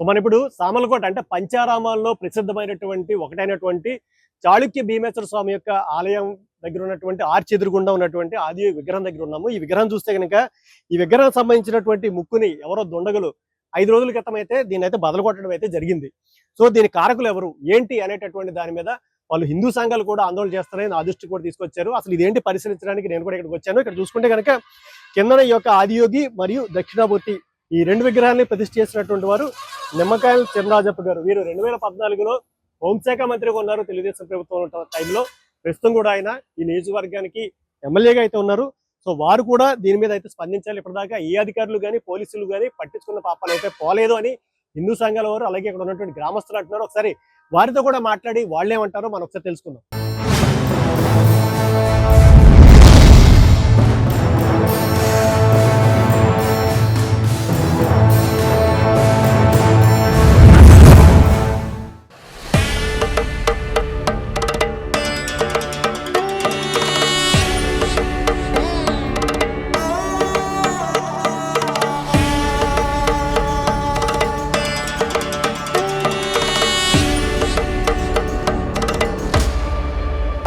So మన ఇప్పుడు సామలకోట అంటే పంచారామాల్లో ప్రసిద్ధమైనటువంటి ఒకటైనటువంటి చాళుక్య భీమేశ్వర స్వామి యొక్క ఆలయం దగ్గర ఉన్నటువంటి ఆర్చ్ ఎదురుగుండా ఉన్నటువంటి ఆది విగ్రహం దగ్గర ఉన్నాము. ఈ విగ్రహం చూస్తే కనుక ఈ విగ్రహం సంబంధించినటువంటి ముక్కుని ఎవరో దొండగలు ఐదు రోజుల క్రితం అయితే దీని అయితే బదలు కొట్టడం అయితే జరిగింది. సో దీని కారకులు ఎవరు? ఏంటి అనేటటువంటి దాని మీద వాళ్ళు హిందూ సంఘాలు కూడా ఆందోళన చేస్తారని నా దృష్టి కూడా తీసుకొచ్చారు. అసలు ఇదేంటి పరిశీలించడానికి నేను కూడా ఇక్కడికి వచ్చాను. ఇక్కడ చూసుకుంటే కనుక కిందన ఈ యొక్క ఆదియోగి మరియు దక్షిణామూర్తి ఈ రెండు విగ్రహాన్ని ప్రతిష్ఠ చేసినటువంటి వారు నిమ్మకాయల చినరాజప్ప గారు. వీరు రెండు వేల పద్నాలుగులో హోంశాఖ మంత్రిగా ఉన్నారు తెలుగుదేశం ప్రభుత్వం టైంలో. ప్రస్తుతం కూడా ఆయన ఈ నియోజకవర్గానికి ఎమ్మెల్యేగా అయితే ఉన్నారు. సో వారు కూడా దీని మీద అయితే స్పందించాలి. ఇప్పటిదాకా ఏ అధికారులు కానీ పోలీసులు కానీ పట్టించుకున్న పాపాలు అయితే పోలేదు అని హిందూ సంఘాల వారు అలాగే ఇక్కడ ఉన్నటువంటి గ్రామస్తులు అంటున్నారు. ఒకసారి వారితో కూడా మాట్లాడి వాళ్ళు ఏమంటారో మనం ఒకసారి తెలుసుకుందాం.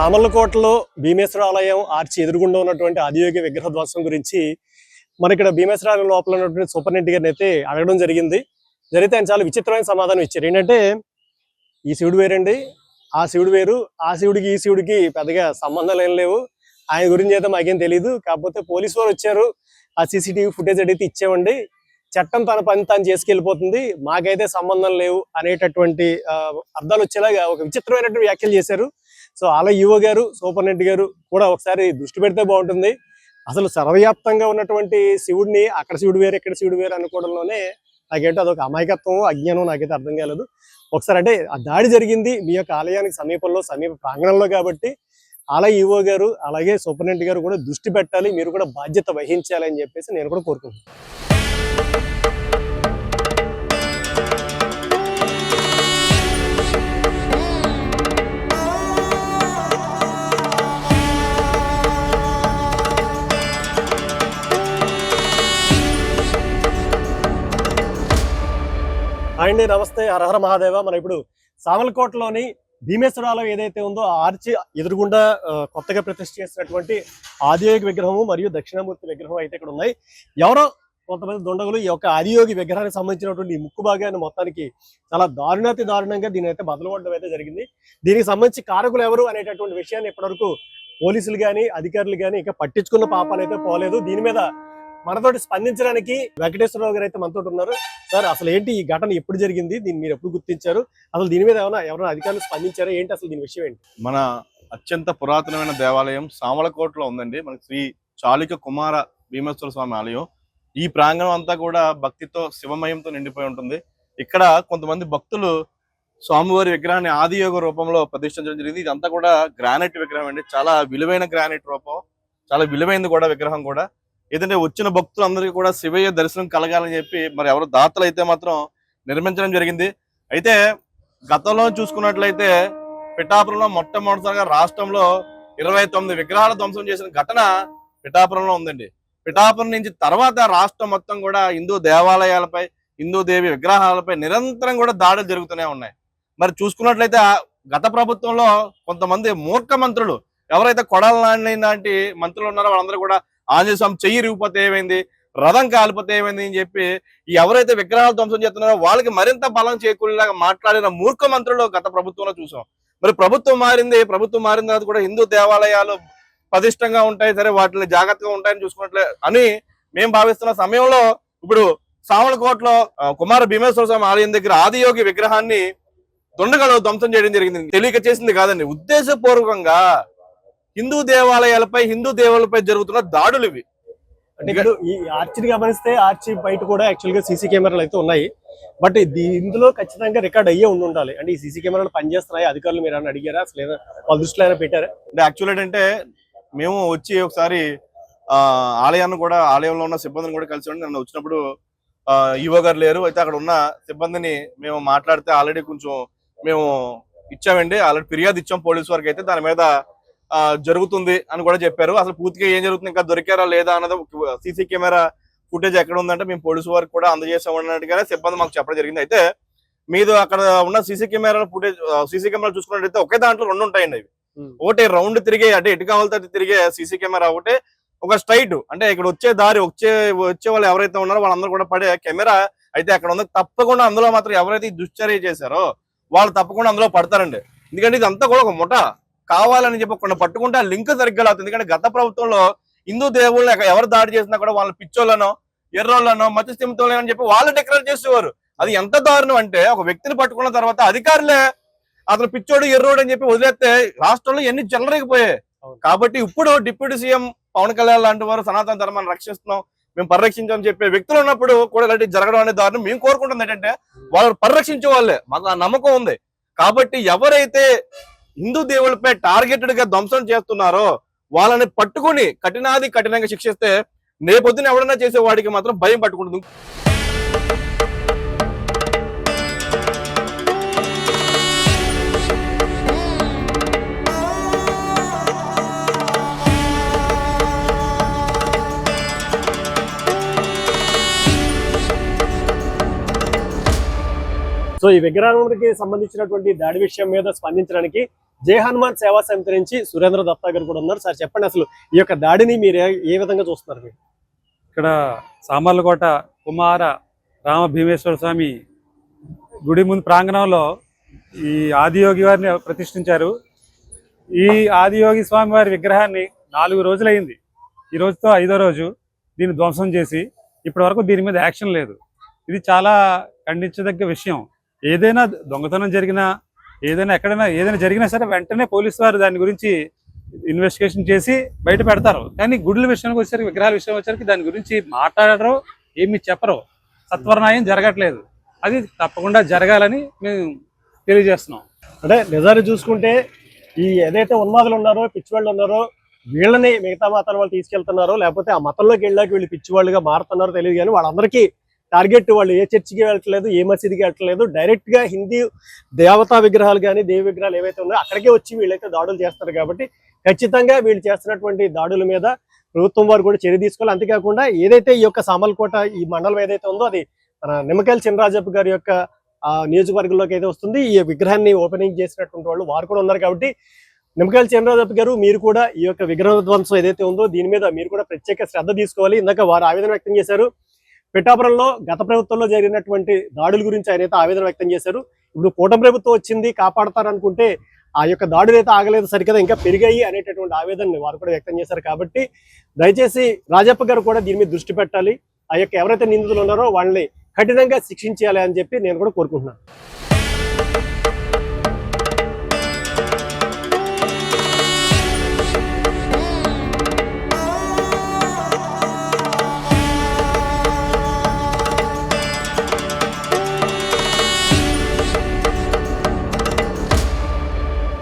అమలకోటలో భీమేశ్వర ఆలయం ఆర్చి ఎదురుగుండా ఉన్నటువంటి ఆదియోగి విగ్రహ ధ్వంసం గురించి మన ఇక్కడ భీమేశ్వర ఆలయం లోపల ఉన్నటువంటి సూపరింటెండెంట్ గారిని అయితే అడగడం జరిగింది. జరిగితే ఆయన చాలా విచిత్రమైన సమాధానం ఇచ్చారు. ఏంటంటే ఈ శివుడు వేరండి ఆ శివుడు వేరు ఆ శివుడికి ఈ శివుడికి పెద్దగా సంబంధాలు ఏం లేవు. ఆయన గురించి అయితే మాకేం తెలియదు కాకపోతే పోలీసు వారు వచ్చారు. ఆ సీసీటీవీ ఫుటేజ్ అడిగితే ఇచ్చామండి చట్టం తన పని తాను చేసుకెళ్ళిపోతుంది. మాకైతే సంబంధం లేవు అనేటటువంటి అర్థాలు వచ్చేలాగా ఒక విచిత్రమైనటువంటి వ్యాఖ్యలు చేశారు. సో అలా ఈవో గారు సూపరింటెండెంట్ గారు కూడా ఒకసారి దృష్టి పెడితే బాగుంటుంది. అసలు సర్వవ్యాప్తంగా ఉన్నటువంటి శివుడిని అక్కడ శివుడు వేరు ఇక్కడ శివుడు వేరు అనుకోవడంలోనే నాకేంటో అదొక అమాయకత్వం అజ్ఞానం నాకైతే అర్థం కాలేదు. ఒకసారి అంటే ఆ దాడి జరిగింది మీ యొక్క ఆలయానికి సమీపంలో సమీప ప్రాంగణంలో కాబట్టి అలా ఈవో గారు అలాగే సూపరింటెండెంట్ గారు కూడా దృష్టి పెట్టాలి మీరు కూడా బాధ్యత వహించాలి అని చెప్పేసి నేను కూడా కోరుకుంటున్నాను. అండి నమస్తే హరహర మహాదేవ. మనం ఇప్పుడు సామలకోటలోని భీమేశ్వర ఆలయం ఏదైతే ఉందో ఆ ఆర్చి ఎదురుగుండా కొత్తగా ప్రతిష్ఠ చేసినటువంటి ఆదియోగి విగ్రహము మరియు దక్షిణామూర్తి విగ్రహం అయితే ఇక్కడ ఉన్నాయి. ఎవరో కొంతమంది దుండగులు ఈ యొక్క ఆదియోగి విగ్రహానికి సంబంధించినటువంటి ముక్కు భాగాన్ని మొత్తానికి చాలా దారుణాతి దారుణంగా దీని అయితే బదలగొట్టడం అయితే జరిగింది. దీనికి సంబంధించి కారకులు ఎవరు అనేటటువంటి విషయాన్ని ఇప్పటివరకు పోలీసులు కానీ అధికారులు కానీ ఇంకా పట్టించుకున్న పాపాలు అయితే పోలేదు. దీని మీద మనతోటి స్పందించడానికి వెంకటేశ్వరరావు గారు అయితే మనతోటి ఉన్నారు. సార్ అసలు ఏంటి ఈ ఘటన ఎప్పుడు జరిగింది? దీన్ని మీరు ఎప్పుడు గుర్తించారు? అసలు దీని మీద ఏమైనా ఎవరైనా అధికారులు స్పందించారా? ఏంటి అసలు దీని విషయం ఏంటి? మన అత్యంత పురాతనమైన దేవాలయం సామలకోటలో ఉందండి. మనకి శ్రీ చాళుక కుమార భీమేశ్వర స్వామి ఆలయం. ఈ ప్రాంగణం అంతా కూడా భక్తితో శివమయంతో నిండిపోయి ఉంటుంది. ఇక్కడ కొంతమంది భక్తులు స్వామివారి విగ్రహాన్ని ఆదియోగ రూపంలో ప్రతిష్ఠించడం జరిగింది. ఇదంతా కూడా గ్రానైట్ విగ్రహం అండి. చాలా విలువైన గ్రానైట్ రూపం. చాలా విలువైనది కూడా విగ్రహం కూడా. ఏదంటే వచ్చిన భక్తులందరికీ కూడా శివయ్య దర్శనం కలగాలని చెప్పి మరి ఎవరు దాతలు అయితే మాత్రం నిర్మించడం జరిగింది. అయితే గతంలో చూసుకున్నట్లయితే పిఠాపురంలో మొట్టమొదటిసారిగా రాష్ట్రంలో ఇరవై తొమ్మిది విగ్రహాల ధ్వంసం చేసిన ఘటన పిఠాపురంలో ఉందండి. పిఠాపురం నుంచి తర్వాత రాష్ట్రం మొత్తం కూడా హిందూ దేవాలయాలపై హిందూ దేవి విగ్రహాలపై నిరంతరం కూడా దాడులు జరుగుతూనే ఉన్నాయి. మరి చూసుకున్నట్లయితే గత ప్రభుత్వంలో కొంతమంది మూర్ఖ మంత్రులు ఎవరైతే కొడాల నాని లాంటి మంత్రులు ఉన్నారో వాళ్ళందరూ కూడా ఆంజనేయ స్వామి చెయ్యి రిగిపోతే ఏమైంది? రథం కాలిపోతే ఏమైంది అని చెప్పి ఎవరైతే విగ్రహాలు ధ్వంసం చేస్తున్నారో వాళ్ళకి మరింత బలం చేకూరేలాగా మాట్లాడిన మూర్ఖ మంత్రులు గత ప్రభుత్వంలో చూసాం. మరి ప్రభుత్వం మారింది ప్రభుత్వం మారిన తర్వాత కూడా హిందూ దేవాలయాలు పదిష్టంగా ఉంటాయి సరే వాటిని జాగ్రత్తగా ఉంటాయని చూసుకున్నట్లే అని మేము భావిస్తున్న సమయంలో ఇప్పుడు సామలకోటలో కుమార భీమేశ్వర స్వామి ఆలయం దగ్గర ఆదియోగి విగ్రహాన్ని దొండగలో ధ్వంసం చేయడం జరిగింది. తెలియక చేసింది కాదండి. ఉద్దేశపూర్వకంగా హిందూ దేవాలయాలపై హిందూ దేవులపై జరుగుతున్న దాడులు ఇవి. ఈ ఆర్చిని గమనిస్తే ఆర్చి బయట కూడా యాక్చువల్గా సీసీ కెమెరాలు అయితే ఉన్నాయి. బట్ ఇది ఇందులో ఖచ్చితంగా రికార్డ్ అయ్యే ఉండి ఉండాలి. అంటే ఈ సీసీ కెమెరాలు పనిచేస్తున్నాయి? అధికారులు మీరు ఏమైనా అడిగారా? అసలు ఏదో వాళ్ళ దృష్టిలో అయినా పెట్టారా? అంటే యాక్చువల్ ఏంటంటే మేము వచ్చి ఒకసారి ఆ ఆలయాన్ని కూడా ఆలయంలో ఉన్న సిబ్బందిని కూడా కలిసి ఉండి నన్ను వచ్చినప్పుడు ఆ, ఈవో గారు లేరు. అయితే అక్కడ ఉన్న సిబ్బందిని మేము మాట్లాడితే ఆల్రెడీ కొంచెం మేము ఇచ్చామండి. ఆల్రెడీ ఫిర్యాదు ఇచ్చాం పోలీసు వారికి అయితే. దాని మీద జరుగుతుంది అని కూడా చెప్పారు. అసలు పూర్తిగా ఏం జరుగుతుంది? ఇంకా దొరికారా లేదా అన్నది సీసీ కెమెరా ఫుటేజ్ ఎక్కడ ఉందంటే మేము పోలీసు వారికి కూడా అందజేసాం అన్నట్టుగానే సిబ్బంది మాకు చెప్పడం జరిగింది. అయితే మీరు అక్కడ ఉన్న CC camera footage CC camera చూసుకున్నట్టయితే ఒకే దాంట్లో రెండు ఉంటాయండి అవి. ఒకటి రౌండ్ తిరిగే అంటే ఎటు కావాలితే తిరిగే సీసీ కెమెరా ఒకటి ఒక స్ట్రైట్. అంటే ఇక్కడ వచ్చే దారి వచ్చే వచ్చే వాళ్ళు ఎవరైతే ఉన్నారో వాళ్ళందరూ కూడా పడే కెమెరా అయితే అక్కడ ఉంది. తప్పకుండా అందులో మాత్రం ఎవరైతే దుశ్చర్య చేశారో వాళ్ళు తప్పకుండా అందులో పడతారండి. ఎందుకంటే ఇదంతా కూడా ఒక ముఠ. కావాలని చెప్పి కొన్ని పట్టుకుంటే ఆ లింక్ సరిగ్గా అవుతుంది ఎందుకంటే గత ప్రభుత్వంలో హిందూ దేవుళ్ళని ఎక్క- ఎవరు దాడి చేసినా కూడా వాళ్ళ పిచ్చోళ్ళనో ఎర్రోళ్ళనో మత్స్యస్థిమితోళ్ళనో అని చెప్పి వాళ్ళు డిక్లేర్ చేసేవారు. అది ఎంత దారుణం అంటే ఒక వ్యక్తిని పట్టుకున్న తర్వాత అధికారులే అతను పిచ్చోడు ఎర్రోడు అని చెప్పి వదిలేస్తే రాష్ట్రంలో ఎన్ని చెలరేగిపోయాయి. అవును. కాబట్టి ఇప్పుడు డిప్యూటీ సీఎం పవన్ కళ్యాణ్ లాంటి వారు సనాతన ధర్మాన్ని రక్షిస్తున్నాం మేము పరిరక్షించామని చెప్పే వ్యక్తులు ఉన్నప్పుడు కూడా ఇలాంటి జరగడం అనే దారుణం. మేము కోరుకుంటుంది ఏంటంటే వాళ్ళు పరిరక్షించే వాళ్ళే. మాకు ఆ నమ్మకం ఉంది. కాబట్టి ఎవరైతే హిందూ దేవుళ్ళపై టార్గెటెడ్గా ధ్వంసం చేస్తున్నారో వాళ్ళని పట్టుకుని కఠినాది కఠినంగా శిక్షిస్తే రేపొద్దున ఎవడన్నా చేసే వాడికి మాత్రం భయం పట్టుకుంటుంది. సో ఈ విగ్రహానికి సంబంధించినటువంటి దాడి విషయం మీద స్పందించడానికి జై హనుమాన్ సేవా సమితి నుంచి సురేంద్ర దత్తా గారు కూడా ఉన్నారు. సార్ చెప్పండి అసలు ఈ యొక్క దాడిని మీరు ఏ- విధంగా చూస్తున్నారు మీరు? ఇక్కడ సామర్లకోట కుమార రామ భీమేశ్వర స్వామి గుడి ముందు ప్రాంగణంలో ఈ ఆదియోగి వారిని ప్రతిష్ఠించారు. ఈ ఆదియోగి స్వామి వారి విగ్రహాన్ని నాలుగు రోజులైంది. ఈ రోజుతో ఐదో రోజు దీన్ని ధ్వంసం చేసి ఇప్పటి వరకు దీని మీద యాక్షన్ లేదు. ఇది చాలా ఖండించదగ్గ విషయం. ఏదైనా దొంగతనం జరిగినా ఏదైనా ఎక్కడైనా ఏదైనా జరిగినా సరే వెంటనే పోలీసు వారు దాని గురించి ఇన్వెస్టిగేషన్ చేసి బయట పెడతారు. కానీ గుడ్ల విషయానికి వచ్చేసరికి విగ్రహాల విషయం వచ్చేసరికి దాని గురించి మాట్లాడరు ఏమి చెప్పరు. సత్వరనాయం జరగట్లేదు. అది తప్పకుండా జరగాలని మేము తెలియజేస్తున్నాం. అంటే నిజాన్ని చూసుకుంటే ఈ ఏదైతే ఉన్మాదులు ఉన్నారో పిచ్చివాళ్ళు ఉన్నారో వీళ్ళని మిగతా మతాల వాళ్ళు తీసుకెళ్తున్నారో లేకపోతే ఆ మతంలోకి వెళ్ళాక వీళ్ళు పిచ్చివాళ్ళుగా మారుతున్నారో తెలియదు కానీ వాళ్ళందరికీ టార్గెట్ వాళ్ళు ఏ చర్చికి వెళ్ళట్లేదు ఏ మసీదికి వెళ్ళట్లేదు డైరెక్ట్గా హిందీ దేవతా విగ్రహాలు కానీ దేవి విగ్రహాలు ఏవైతే ఉన్నాయో అక్కడికే వచ్చి వీళ్ళైతే దాడులు చేస్తారు కాబట్టి ఖచ్చితంగా వీళ్ళు చేస్తున్నటువంటి దాడుల మీద ప్రభుత్వం వారు కూడా చర్య తీసుకోవాలి. అంతేకాకుండా ఏదైతే ఈ యొక్క సామల్కోట ఈ మండలం ఏదైతే ఉందో అది మన నిమ్మకాయల చినరాజప్ప గారి యొక్క నియోజకవర్గంలోకి అయితే వస్తుంది. ఈ విగ్రహాన్ని ఓపెనింగ్ చేసినటువంటి వాళ్ళు వారు కూడా ఉన్నారు కాబట్టి నిమ్మకాయల చినరాజప్ప గారు మీరు కూడా ఈ యొక్క విగ్రహ ధ్వంసం ఏదైతే ఉందో దీని మీద మీరు కూడా ప్రత్యేక శ్రద్ధ తీసుకోవాలి. ఇందాక వారు ఆవేదన వ్యక్తం చేశారు. పిఠాపురంలో గత ప్రభుత్వంలో జరిగినటువంటి దాడుల గురించి ఆయన అయితే ఆవేదన వ్యక్తం చేశారు. ఇప్పుడు కూటమి ప్రభుత్వం వచ్చింది కాపాడతారనుకుంటే ఆ యొక్క దాడులు అయితే ఆగలేదు సరికదా ఇంకా పెరిగాయి అనేటటువంటి ఆవేదనని వారు కూడా వ్యక్తం చేశారు. కాబట్టి దయచేసి రాజప్ప గారు కూడా దీని మీద దృష్టి పెట్టాలి. ఆ యొక్క ఎవరైతే నిందితులు ఉన్నారో వాళ్ళని కఠినంగా శిక్షించాలి అని చెప్పి నేను కూడా కోరుకుంటున్నాను.